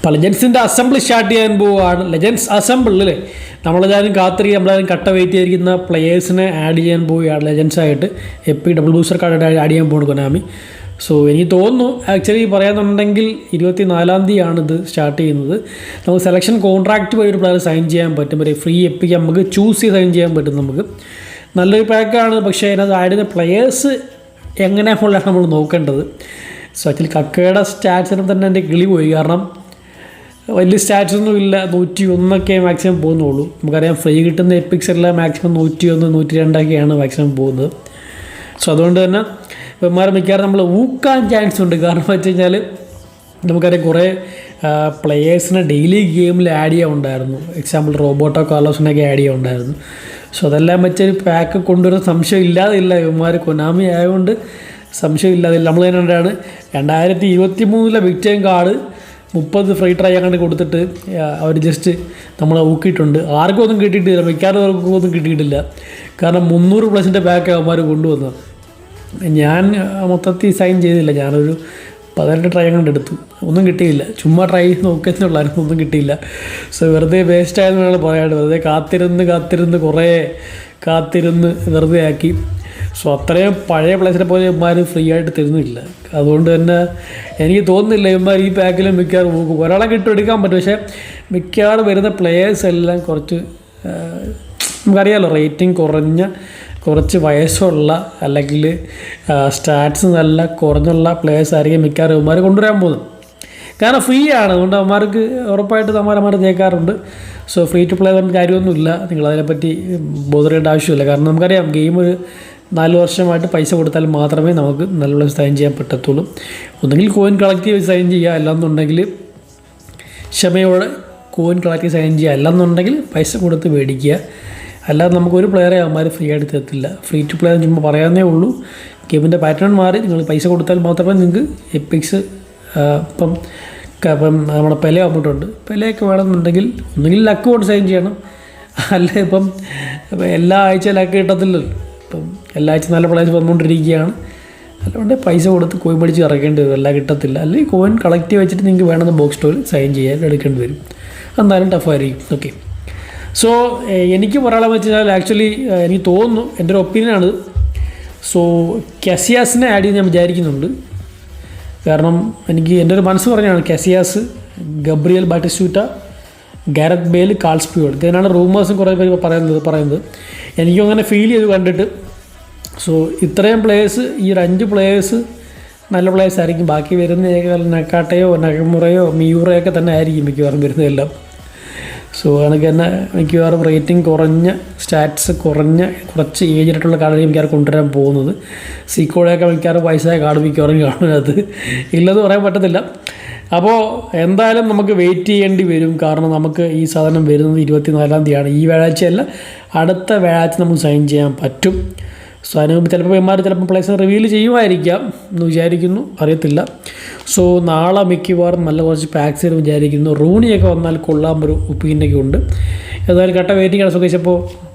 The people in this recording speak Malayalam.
അപ്പോൾ ലെജൻസിന്റെ അസംബിൾ സ്റ്റാർട്ട് ചെയ്യാൻ പോവുകയാണ് ലെജൻസ് അല്ലേ നമ്മളെല്ലാവരും കാത്തിരി നമ്മളെല്ലാവരും കട്ട വെയിറ്റ് ചെയ്തിരിക്കുന്ന പ്ലെയേഴ്സിനെ ആഡ് ചെയ്യാൻ പോവുകയാണ് ലെജൻസ് ആയിട്ട്. എപ്പി ഡബിൾ ബൂസ്റ്റർ കാർഡ് ആഡ് ചെയ്യാൻ പോകുന്നു കൊനാമി സോ എനിക്ക് തോന്നുന്നു ആക്ച്വലി പറയാന്നുണ്ടെങ്കിൽ ഇരുപത്തി നാലാം ഇത് സ്റ്റാർട്ട് ചെയ്യുന്നത്. നമുക്ക് സെലക്ഷൻ കോൺട്രാക്റ്റ് വഴി ഒരു പ്ലെയർ സൈൻ ചെയ്യാൻ പറ്റും. ഒരു ഫ്രീ എപ്പിക്ക് നമുക്ക് ചൂസ് ചെയ്ത് സൈൻ ചെയ്യാൻ പറ്റും നമുക്ക്. നല്ലൊരു പാക്കാണ് പക്ഷേ അതിനകത്ത് ആഡ് ചെയ്യുന്ന പ്ലെയേഴ്സ് എങ്ങനെയാണെന്നുള്ളതാണ് നമ്മൾ നോക്കേണ്ടത്. സോ ആക്ച്വലി കക്കയുടെ സ്റ്റാറ്റ്സിനും തന്നെ എന്റെ കിളി പോയി. കാരണം വലിയ സ്റ്റാറ്റസ് ഒന്നും ഇല്ല. നൂറ്റി ഒന്നൊക്കെ മാക്സിമം പോകുന്നുള്ളൂ. നമുക്കറിയാം ഫ്രീ കിട്ടുന്ന എപ്പിക്സ് എല്ലാം മാക്സിമം നൂറ്റി ഒന്ന് നൂറ്റി രണ്ടൊക്കെയാണ് മാക്സിമം പോകുന്നത്. സോ അതുകൊണ്ട് തന്നെ ഇവന്മാരെ മിക്കവാറും നമ്മൾ ഊക്കാൻ ചാൻസ് ഉണ്ട്. കാരണം വെച്ച് കഴിഞ്ഞാൽ നമുക്കറിയാം കുറേ പ്ലെയേഴ്സിനെ ഡെയിലി ഗെയിമിൽ ആഡ് ചെയ്യാൻ ഉണ്ടായിരുന്നു. എക്സാമ്പിൾ റോബോട്ടോ കാർലോസിനൊക്കെ ആഡ് ചെയ്യാൻ ഉണ്ടായിരുന്നു. സോ അതെല്ലാം വെച്ചൊരു പാക്ക് കൊണ്ടുവരുന്ന സംശയം ഇല്ലാതില്ല. ഇവന്മാർ കൊനാമി ആയതുകൊണ്ട് സംശയം ഇല്ലാതില്ല. നമ്മൾ തന്നെയാണ് രണ്ടായിരത്തി ഇരുപത്തി മൂന്നിലെ വിക്ടേം കാർഡ് മുപ്പത് ഫ്രൈ ട്രൈ അങ്ങനെ കൊടുത്തിട്ട് അവർ ജസ്റ്റ് നമ്മളെ ഊക്കിയിട്ടുണ്ട്. ആർക്കും ഒന്നും കിട്ടിയിട്ടില്ല. മിക്കവാറും ഒന്നും കിട്ടിയിട്ടില്ല. കാരണം മുന്നൂറ് പ്ലസിന്റെ ബാക്ക് അവന്മാർ കൊണ്ടുവന്നത്. ഞാൻ മൊത്തത്തിൽ സൈൻ ചെയ്തില്ല. ഞാനൊരു പതിനെട്ട് ട്രൈ അങ്ങോട്ട് എടുത്തു. ഒന്നും കിട്ടിയില്ല. ചുമ്മാ ട്രൈ നോക്കുന്നുള്ളായിരുന്നു ഒന്നും കിട്ടിയില്ല. സോ വെറുതെ വേസ്റ്റ് ആയെന്ന് വേണം പറയാണ്ട് വെറുതെ കാത്തിരുന്ന് കാത്തിരുന്ന് കുറേ കാത്തിരുന്ന് വെറുതെ ആക്കി. സോ അത്രയും പഴയ പ്ലേസിനെ പോലെ ഇവന്മാർ ഫ്രീ ആയിട്ട് തരുന്നില്ല. അതുകൊണ്ട് തന്നെ എനിക്ക് തോന്നുന്നില്ല ഇവന്മാർ ഈ പാക്കിലും മിക്കവാറും ഒരാളെ കിട്ടും എടുക്കാൻ പറ്റും. പക്ഷേ മിക്കവാറും വരുന്ന പ്ലേയേഴ്സ് എല്ലാം കുറച്ച് നമുക്കറിയാമല്ലോ റേറ്റിംഗ് കുറഞ്ഞ കുറച്ച് വയസ്സുള്ള അല്ലെങ്കിൽ സ്റ്റാറ്റ്സ് നല്ല കുറഞ്ഞുള്ള പ്ലേയേഴ്സ് ആയിരിക്കും മിക്കവാറും ഇവന്മാർ കൊണ്ടുവരാൻ പോകുന്നത്. കാരണം ഫ്രീ ആണ്. അതുകൊണ്ട് അവന്മാർക്ക് ഉറപ്പായിട്ട് അവന്മാരന്മാർ തേക്കാറുണ്ട് സോ ഫ്രീ ടു പ്ലേ പറഞ്ഞ കാര്യമൊന്നുമില്ല. നിങ്ങൾ അതിനെപ്പറ്റി ബോധരേണ്ട ആവശ്യമില്ല. കാരണം നമുക്കറിയാം ഗെയിം ഒരു നാല് വർഷമായിട്ട് പൈസ കൊടുത്താൽ മാത്രമേ നമുക്ക് നല്ല സൈൻ ചെയ്യാൻ പറ്റത്തുള്ളൂ. ഒന്നുകിൽ കോയിൻ കളക്ട് ചെയ്ത് സൈൻ ചെയ്യുക. അല്ലാന്നുണ്ടെങ്കിൽ ക്ഷമയോടെ കോയിൻ കളക്ട് ചെയ്ത് സൈൻ ചെയ്യുക. അല്ലാന്നുണ്ടെങ്കിൽ പൈസ കൊടുത്ത് മേടിക്കുക. അല്ലാതെ നമുക്ക് ഒരു പ്ലെയറെ അവന്മാർ ഫ്രീ ആയിട്ട് തരത്തില്ല. ഫ്രീ ടു പ്ലെയർ ചുമ്മാ പറയാനേ ഉള്ളൂ. ഗെയിമിന്റെ പാറ്റേൺ മാറി. നിങ്ങൾ പൈസ കൊടുത്താൽ മാത്രമേ നിങ്ങൾക്ക് എപ്പിക്സ് ഇപ്പം ഇപ്പം നമ്മുടെ പെല വന്നിട്ടുണ്ട്. പെലയൊക്കെ വേണമെന്നുണ്ടെങ്കിൽ ഒന്നുകിൽ ലക്ക് കൊണ്ട് സൈൻ ചെയ്യണം. അല്ല ഇപ്പം ഇപ്പം എല്ലാ ആഴ്ച ലക്ക് കിട്ടത്തില്ലല്ലോ. ഇപ്പം എല്ലാ ആഴ്ച നല്ല പ്ലേസ് വന്നുകൊണ്ടിരിക്കുകയാണ്. അല്ലാണ്ട് പൈസ കൊടുത്ത് കോയിൻ പഠിച്ച് ഇറക്കേണ്ടി വരും. എല്ലാം കിട്ടത്തില്ല. അല്ലെങ്കിൽ കോയിൻ കളക്ട് ചെയ്ത് വെച്ചിട്ട് നിങ്ങൾക്ക് വേണമെന്ന് ബോക്സ് സ്റ്റോറിൽ സൈൻ ചെയ്യാൻ എടുക്കേണ്ടി വരും. എന്നാലും ടഫായിരിക്കും ഓക്കെ സോ എനിക്ക് പറയാനുള്ളത് വെച്ചാൽ ആക്ച്വലി എനിക്ക് തോന്നുന്നു എന്റെ ഒരു ഒപ്പീനിയനാണ് സോ കസിയാസിനെ ആഡ് ചെയ്യാൻ ഞാൻ വിചാരിക്കുന്നുണ്ട്. കാരണം എനിക്ക് എന്റെ ഒരു മനസ്സ് പറഞ്ഞാണ് കെസിയാസ് ഗബ്രിയൽ ബാറ്റിസ്റ്റൂറ്റ ഗാരത് ബേൽ കാൾസ്പിയോൾ ഇതിനാണ് റൂമേഴ്സും കുറേ പേര് പറയുന്നത് പറയുന്നത്. എനിക്കും അങ്ങനെ ഫീൽ ചെയ്ത് കണ്ടിട്ട്. സോ ഇത്രയും പ്ലേയേഴ്സ് ഈ ഒരു അഞ്ച് പ്ലേയേഴ്സ് നല്ല പ്ലേയേഴ്സ് ആയിരിക്കും. ബാക്കി വരുന്ന നക്കാട്ടയോ നഗമുറയോ മിയൂറയോ തന്നെ ആയിരിക്കും മിക്കവാറും വരുന്നതെല്ലാം. സോ കണക്ക് തന്നെ മിക്കവാറും റേറ്റിംഗ് കുറഞ്ഞ സ്റ്റാറ്റ്സ് കുറഞ്ഞ കുറച്ച് ഏജ് ആയിട്ടുള്ള കാർഡ് മിക്കവാറും കൊണ്ടുവരാൻ പോകുന്നത്. സീക്കോടെയൊക്കെ മിക്കവാറും വയസ്സായ കാർഡ് മിക്കവാറും കാണുന്നത് ഇല്ലെന്ന് പറയാൻ പറ്റത്തില്ല. അപ്പോൾ എന്തായാലും നമുക്ക് വെയിറ്റ് ചെയ്യേണ്ടി വരും. കാരണം നമുക്ക് ഈ സാധനം വരുന്നത് ഇരുപത്തിനാലാം തീയതിയാണ്. ഈ വ്യാഴാഴ്ചയല്ല അടുത്ത വ്യാഴാഴ്ച നമുക്ക് സൈൻ ചെയ്യാൻ പറ്റും. സോ അതിന് മുമ്പ് ചിലപ്പോൾ എമാർ ചിലപ്പോൾ പ്ലേസ് റിവീൽ ചെയ്യുമായിരിക്കാം എന്ന് വിചാരിക്കുന്നു. അറിയത്തില്ല. സോ നാളെ മിക്കവാറും നല്ല കുറച്ച് പാക്സ് വിചാരിക്കുന്നു. റൂണിയൊക്കെ വന്നാൽ കൊള്ളാൻ ഒരു ഒപ്പീനിയൊക്കെ ഉണ്ട്. ഏതായാലും കട്ട വെയിറ്റിംഗ് ആണ്. സുഖേഷ് അപ്പോൾ